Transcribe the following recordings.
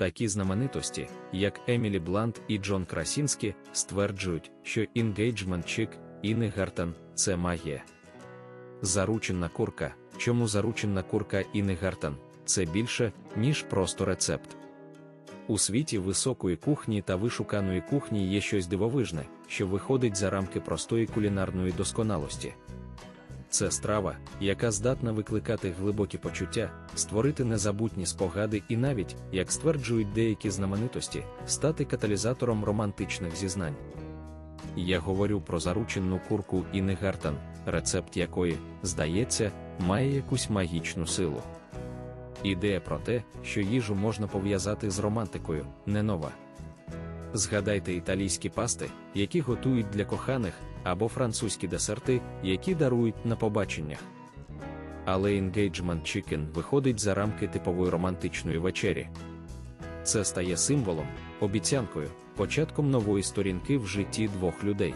Такі знаменитості, як Емілі Блант і Джон Красінський, стверджують, що Engagement Chick Інни Гартен це магія. Зарученна курка. Чому зарученна курка Інни Гартен? Це більше, ніж просто рецепт. У світі високої кухні та вишуканої кухні є щось дивовижне, що виходить за рамки простої кулінарної досконалості. Це страва, яка здатна викликати глибокі почуття, створити незабутні спогади і навіть, як стверджують деякі знаменитості, стати каталізатором романтичних зізнань. Я говорю про заручену курку Інни Гартан, рецепт якої, здається, має якусь магічну силу. Ідея про те, що їжу можна пов'язати з романтикою, не нова. Згадайте італійські пасти, які готують для коханих, або французькі десерти, які дарують на побаченнях. Але Engagement Chicken виходить за рамки типової романтичної вечері. Це стає символом, обіцянкою, початком нової сторінки в житті двох людей.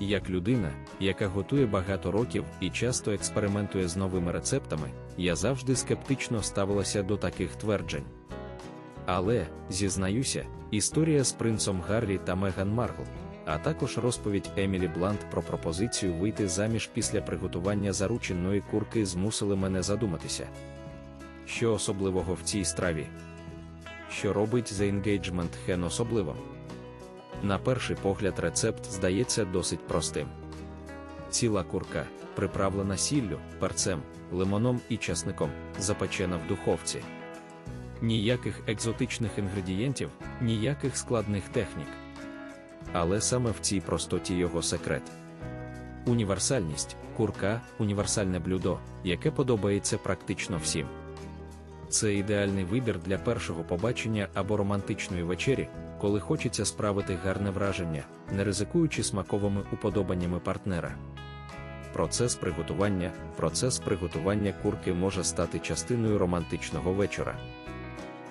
Як людина, яка готує багато років і часто експериментує з новими рецептами, я завжди скептично ставилася до таких тверджень. Але, зізнаюся, історія з принцом Гаррі та Меган Маркл, а також розповідь Емілі Блант про пропозицію вийти заміж після приготування зарученої курки змусили мене задуматися. Що особливого в цій страві? Що робить The Engagement Hen особливим? На перший погляд, рецепт здається досить простим. Ціла курка, приправлена сіллю, перцем, лимоном і часником, запечена в духовці. Ніяких екзотичних інгредієнтів, ніяких складних технік. Але саме в цій простоті його секрет. Універсальність, курка універсальне блюдо, яке подобається практично всім. Це ідеальний вибір для першого побачення або романтичної вечері, коли хочеться справити гарне враження, не ризикуючи смаковими уподобаннями партнера. Процес приготування Процес приготування курки може стати частиною романтичного вечора.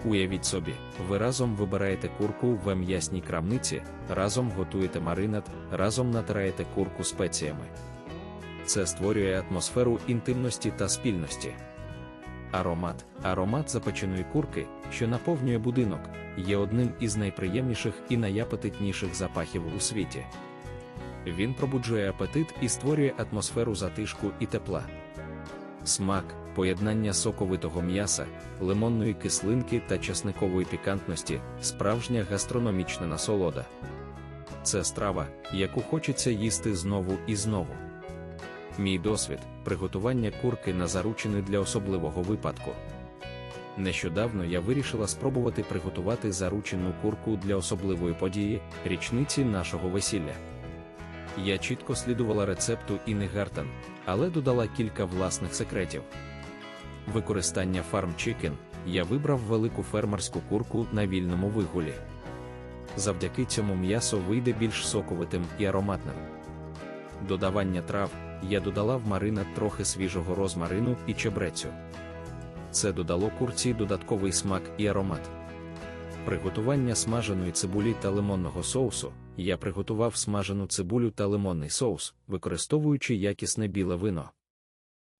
Уявіть собі, ви разом вибираєте курку в м'ясній крамниці, разом готуєте маринад, разом натираєте курку спеціями. Це створює атмосферу інтимності та спільності. Аромат, аромат запеченої курки, що наповнює будинок, є одним із найприємніших і найапетитніших запахів у світі. Він пробуджує апетит і створює атмосферу затишку і тепла. Смак, поєднання соковитого м'яса, лимонної кислинки та часникової пікантності справжня гастрономічна насолода. Це страва, яку хочеться їсти знову і знову. Мій досвід приготування курки на заручини для особливого випадку. Нещодавно я вирішила спробувати приготувати заручену курку для особливої події, річниці нашого весілля. Я чітко слідувала рецепту Інни Гартен, але додала кілька власних секретів. Використання Farm Chicken я вибрав велику фермерську курку на вільному вигулі. Завдяки цьому м'ясо вийде більш соковитим і ароматним. Додавання трав я додала в маринад трохи свіжого розмарину і чебрецю. Це додало курці додатковий смак і аромат. Приготування смаженої цибулі та лимонного соусу. Я приготував смажену цибулю та лимонний соус, використовуючи якісне біле вино.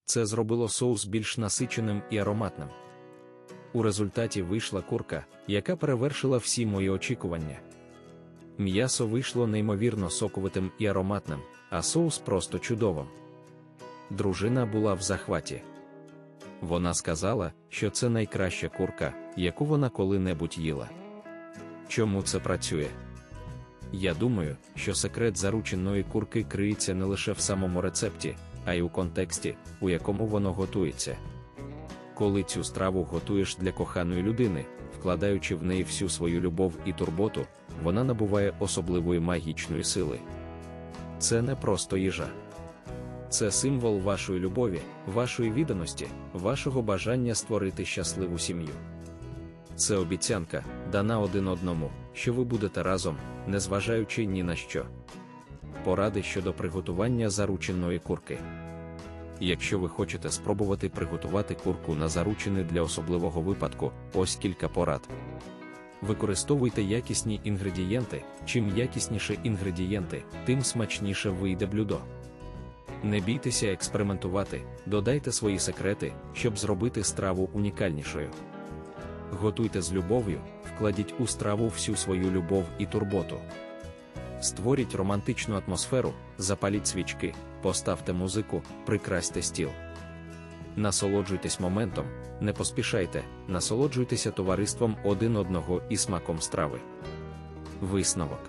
Це зробило соус більш насиченим і ароматним. У результаті вийшла курка, яка перевершила всі мої очікування. М'ясо вийшло неймовірно соковитим і ароматним, а соус просто чудовим. Дружина була в захваті. Вона сказала, що це найкраща курка, яку вона коли-небудь їла. Чому це працює? Я думаю, що секрет зарученої курки криється не лише в самому рецепті, а й у контексті, у якому воно готується. Коли цю страву готуєш для коханої людини, вкладаючи в неї всю свою любов і турботу, вона набуває особливої магічної сили. Це не просто їжа. Це символ вашої любові, вашої відданості, вашого бажання створити щасливу сім'ю. Це обіцянка, дана один одному, що ви будете разом, незважаючи ні на що. Поради щодо приготування зарученої курки. Якщо ви хочете спробувати приготувати курку на заручини для особливого випадку, ось кілька порад. Використовуйте якісні інгредієнти. Чим якісніші інгредієнти, тим смачніше вийде блюдо. Не бійтеся експериментувати, додайте свої секрети, щоб зробити страву унікальнішою. Готуйте з любов'ю, вкладіть у страву всю свою любов і турботу. Створіть романтичну атмосферу, запаліть свічки, поставте музику, прикрасьте стіл. Насолоджуйтесь моментом, не поспішайте, насолоджуйтеся товариством один одного і смаком страви. Висновок.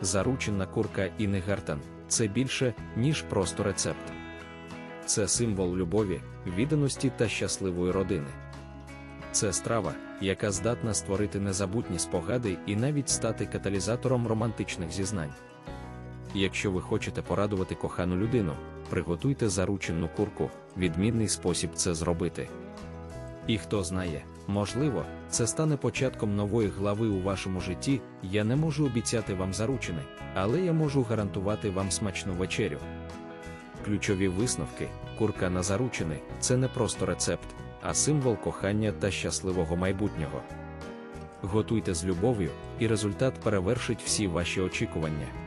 Заручена курка і негартан це більше, ніж просто рецепт. Це символ любові, відданості та щасливої родини. Це страва, яка здатна створити незабутні спогади і навіть стати каталізатором романтичних зізнань. Якщо ви хочете порадувати кохану людину, приготуйте заручену курку, відмінний спосіб це зробити. І хто знає, можливо, це стане початком нової глави у вашому житті. Я не можу обіцяти вам заручини, але я можу гарантувати вам смачну вечерю. Ключові висновки: курка на заручини це не просто рецепт, а символ кохання та щасливого майбутнього. Готуйте з любов'ю, і результат перевершить всі ваші очікування.